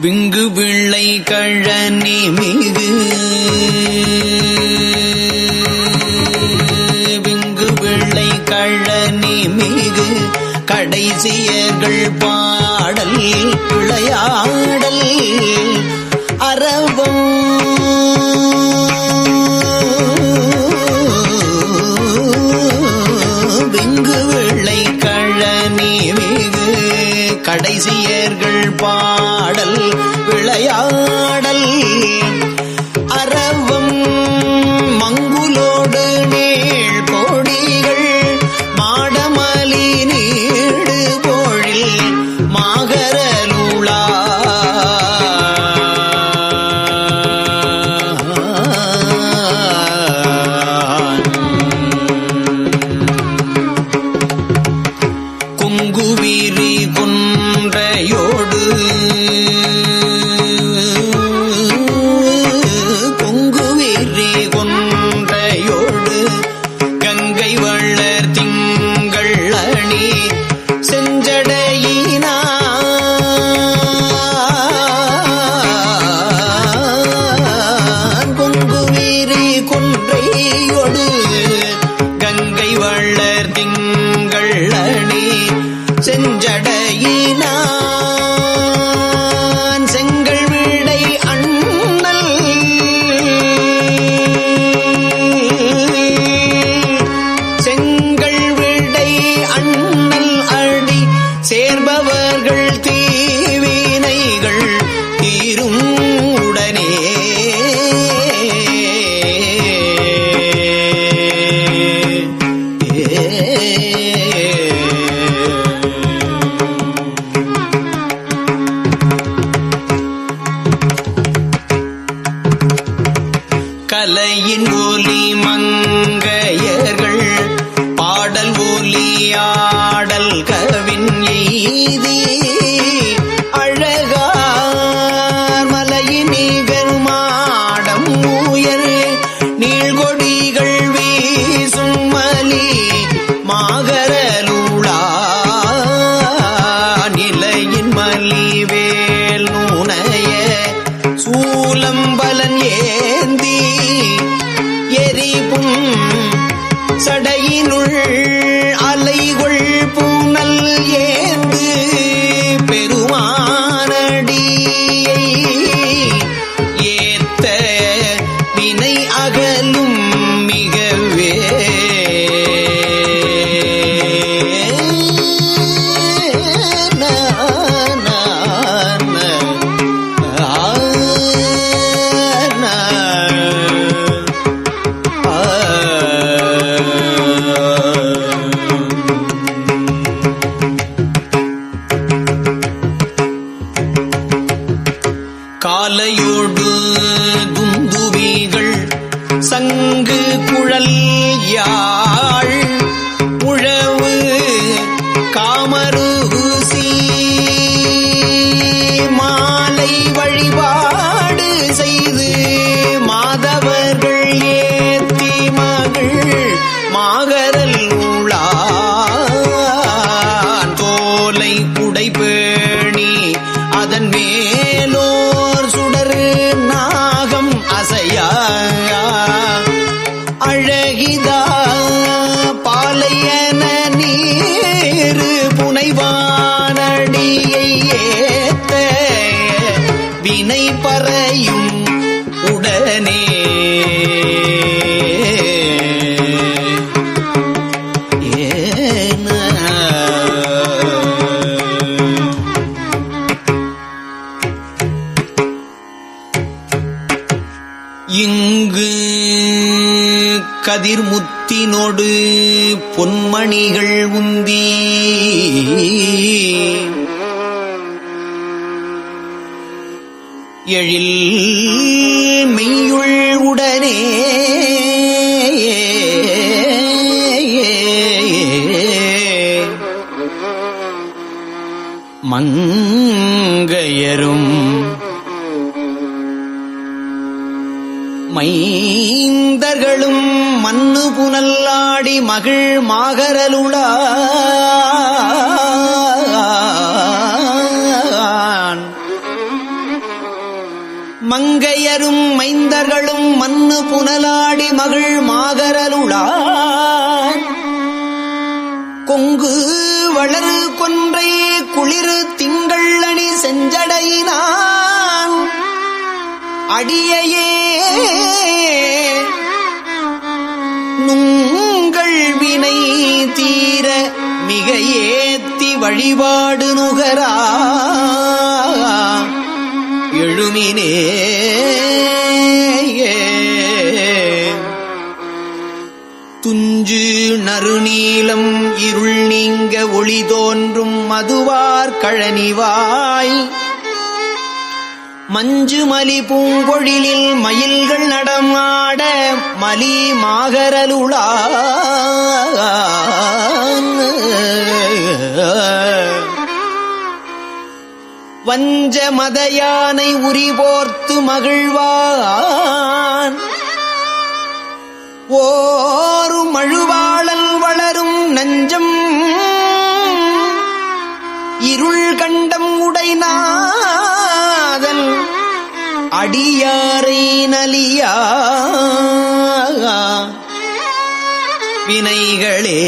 Wing பிள்ளை கழனி மிகு விங்கு பிள்ளை கழனி மிகு கடைசியர்கள் பாடல் விளையாடல் அரவம் கடைசியேர்கள் பாடல் விளையாடல். அதன் மேலோ கதிர்முத்தினோடு பொன்மணிகள் உந்தி. எழில் மெய்யுள் உடனே. மன் மகிழ் மாகரலுளான். மங்கையரும் மைந்தர்களும் மண்ணு புனலாடி மகிழ் மாகரலுளான். கொங்கு வளரு கொன்றை குளிரு திங்கள் அணி செஞ்சடையினான். அடியையே நும் வினை தீர மிக ஏத்தி வழிபாடு நுகரா. எழுமினே துஞ்சு நறுநீளம் இருள் நீங்க ஒளி தோன்றும் மதுவார் கழனிவாய். மஞ்சு மலி பூங்கொழிலில் மயில்கள் நடமாட மலி மாகரலுளா வஞ்ச மதயானை உரிபோர்த்து மகிழ்வான். ஓரு மழுவாளல் வளரும் நஞ்சம். இருள் கண்டம் உடைனான். உடைநாதல் அடியாரை நலியா? வினைகளே.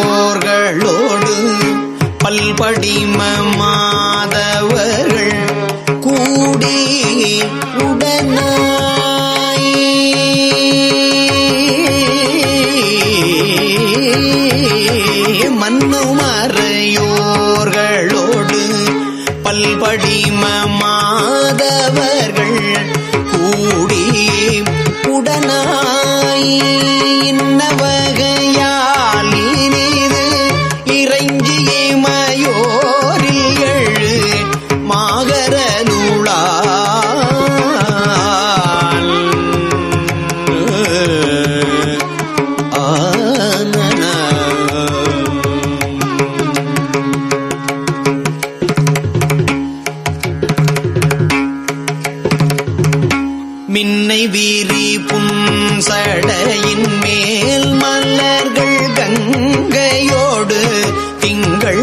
மன்னுமறையோர்களோடு பல்படிம மாதவர்கள் கூடி உடனாய் மண்ணுமறையோர்களோடு பல்படி மாதவர்கள் கூடி உடனாய் வீரி புன்சடையின் மேல் மலர்கள் கங்கையோடு திங்கள்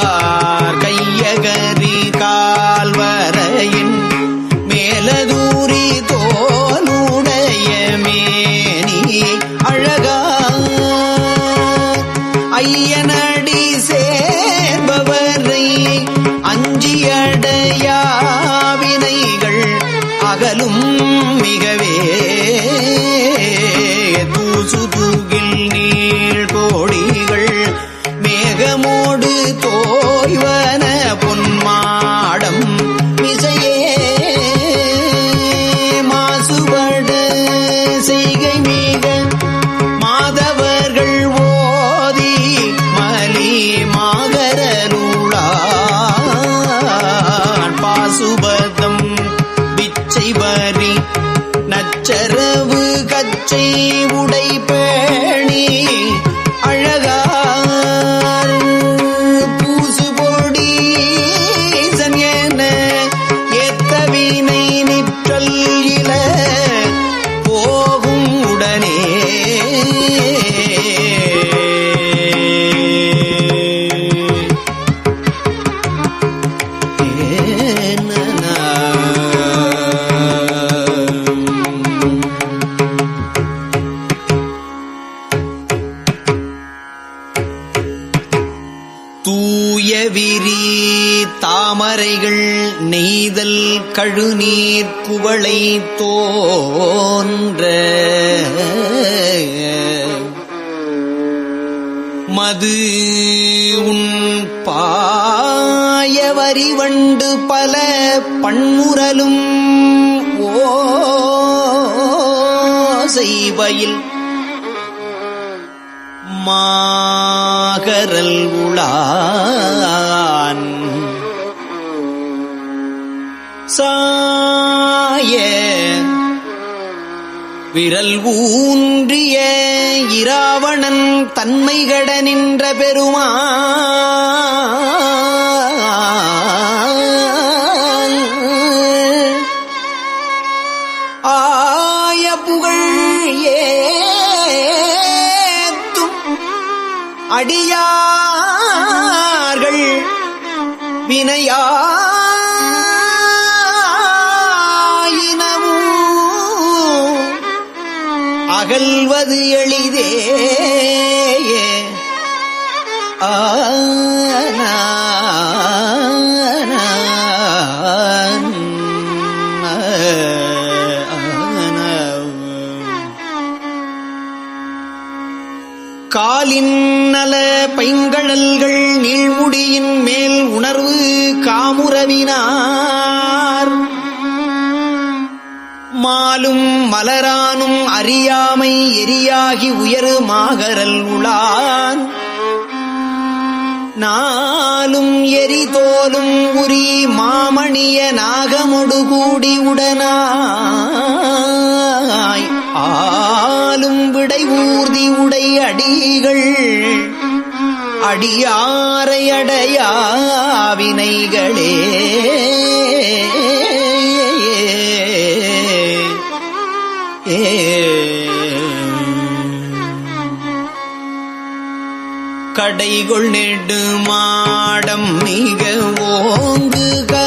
மாகரலூளான் பாசுபதம் பிச்சை வரி நச்சரவு கச்சை உடை தூய விரி தாமரைகள் நெய்தல் கழுநீர் குவளை தோன்ற. மது உன் பாய வரிவண்டு பல பண்முரலும் ஓ மா மாகரல் உளான் சாய விரல் ஊன்றிய இராவணன் தன்மைகட நின்ற பெருமான். வினையாயினமும் அகல்வது எளிதே. பைங்கழல்கள் நீழ்முடியின் மேல் உணர்வு காமுறவினார் மாலும் மலரானும் அறியாமை எரியாகி உயரு மாகரல் உளான் நாளும் எரிதோலும் உரி மாமணிய நாகமொடு கூடி உடனாய். ஆலும் விடை ஊர்தி உடை அடிகள் அடியாரையடையாவினைகளே. கடைகொள் நெடு மாடம் மிக ஓங்குக.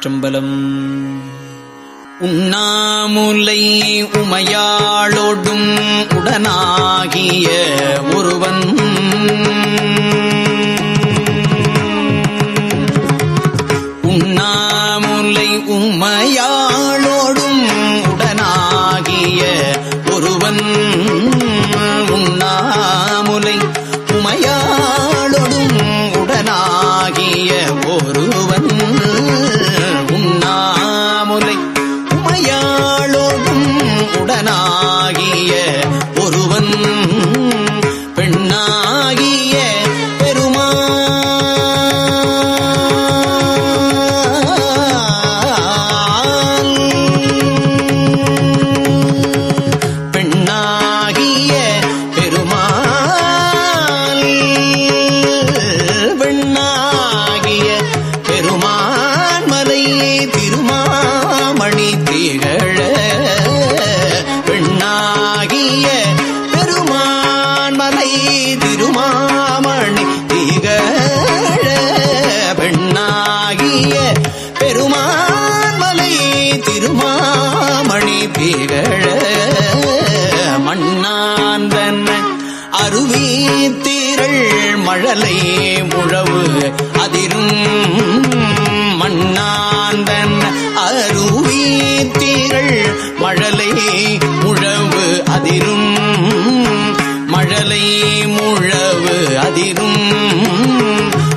திருச்சிற்றம்பலம் உண்ணாமுலை உமையாளோடும் உடனாகிய ஒருவன் முழவு அதிரும் மண்ணாந்தன் அருவீத்திரள் மழலை முழவு அதிரும் மழலை முழவு அதிரும்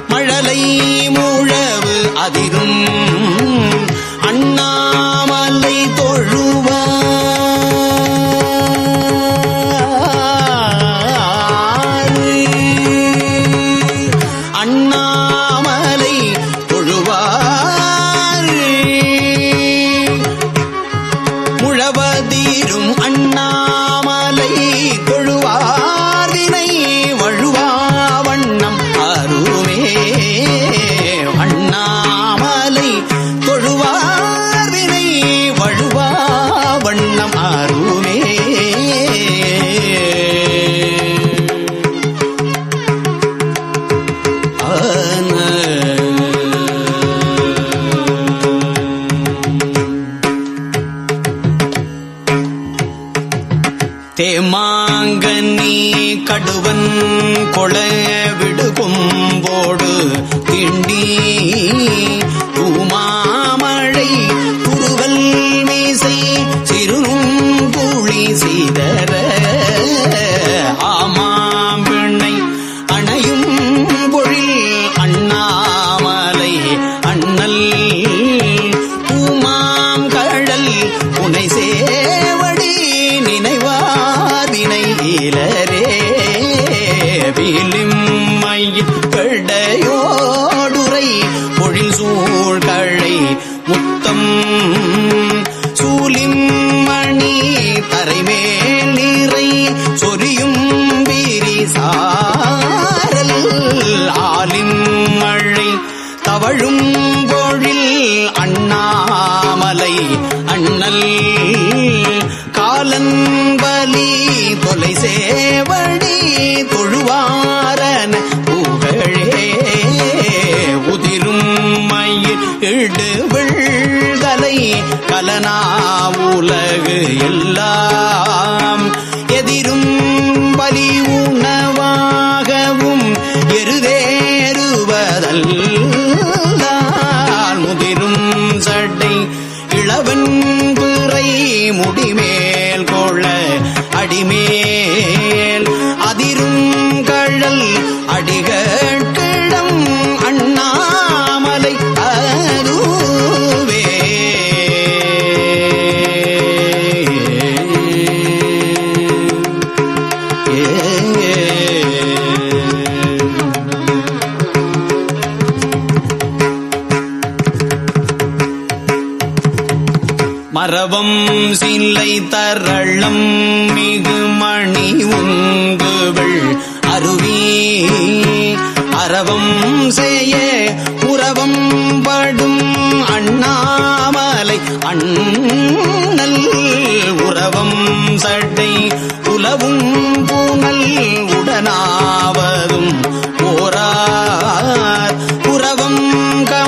மழலை முழவு அதிரும் அழும்பொழில் அண்ணாமலை அண்ணல் காலன்பலி தொலை சேவடி தொழுவாரன புகழே. உதிரும் மயில் இடுவிழ்தலை கலனா உலகு எல்லா முடிமேல் கொள்ள அடிமே மரபம் சில்லை தரளம் மிகு மணி உங்குகள் அருவி. அரவம் செய்ய உறவம் படும் அண்ணாமலை அண்ணல். உறவம் சட்டை உலவும் பூனல் உடனாவதும் ஓரார் உறவம் கமிழ்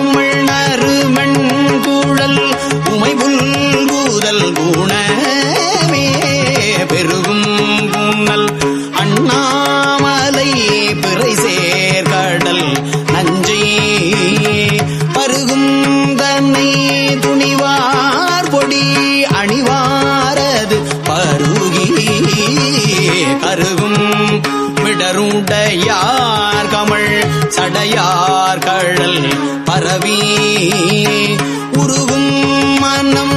சடையார் கமள் சடையார் கழல் பரவி உருகும் மனம்.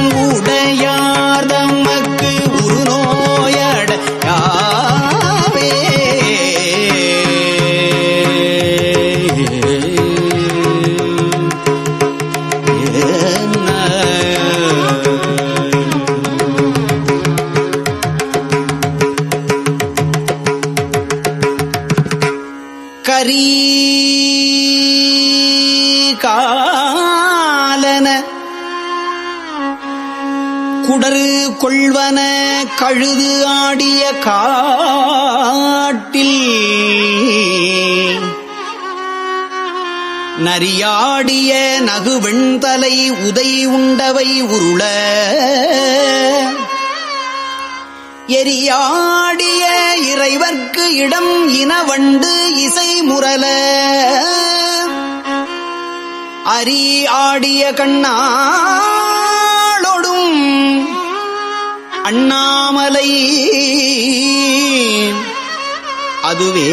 கரி காலன குடரு கொள்வன கழுது ஆடிய காட்டில் நரியாடிய நகுவெண்தலை உதை உண்டவை உருள எரியாடிய இறைவர்க்கு இடம் இனவண்டு இசை முரல அரி ஆடிய கண்ணாளொடும் அண்ணாமலை. அதுவே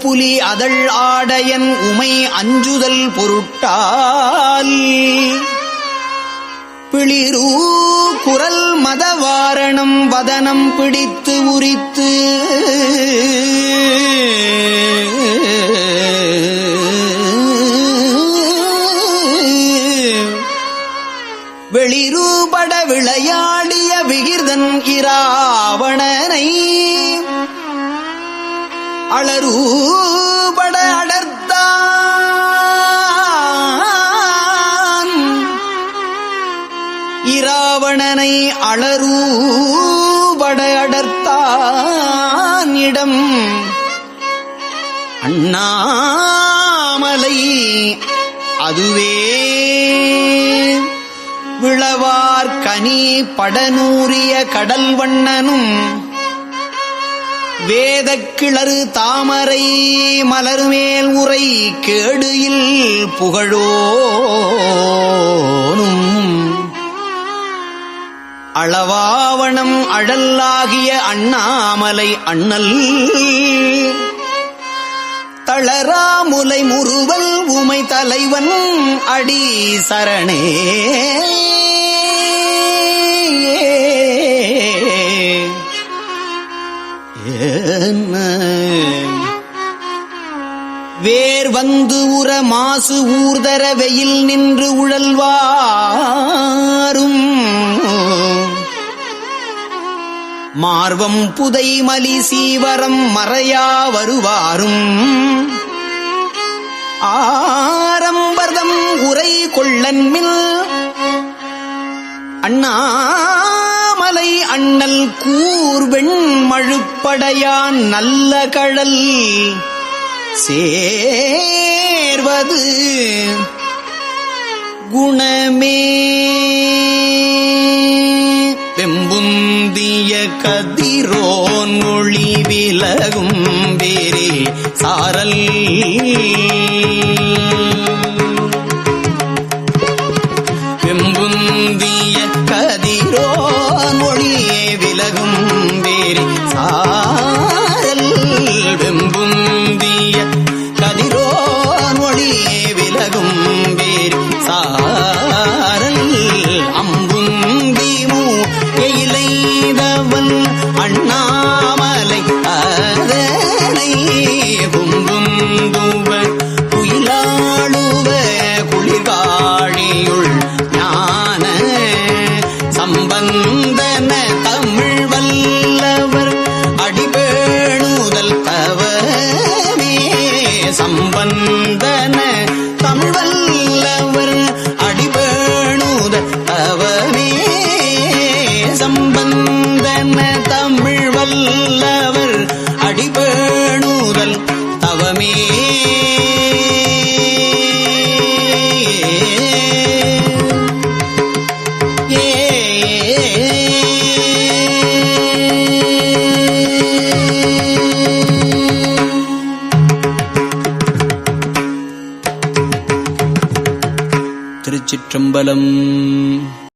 புலி அதழ் ஆடையன் உமை அஞ்சுதல் பொருட்டால். பிளிரூ குரல் மதவாரணம் வதனம் பிடித்து உரித்து. வெளிரூபட விளையாடிய விகிர்தன் இராவணனை அளரூபட அடர்த்தான் இராவணனை அளரூபட அடர்த்தான் இடம். அண்ணாமலை அதுவே. விளவார் கனி படனூரிய கடல் வண்ணனும் வேதக்கிளறு தாமரை மலர்மேல் உரை கேடுயில் புகழோனும். அளவாவணம் அழல்லாகிய அண்ணாமலை அண்ணல். தளராமுலை முறுவல் உமை தலைவன் அடி சரணே. மாசு ஊர்தர வெயில் நின்று உழல்வாரும். மார்வம் புதை மலி சீவரம் மறையா வருவாரும். ஆரம்பர்தம் உரை கொள்ளன்மில் அண்ணாமலை அண்ணல் கூர்வெண் மழுப்படையான் நல்ல கழல் சேர்வது குணமே. வெம்புந்திய கதிரோன் மொழி விலகும் வேறே சாரல். வந்த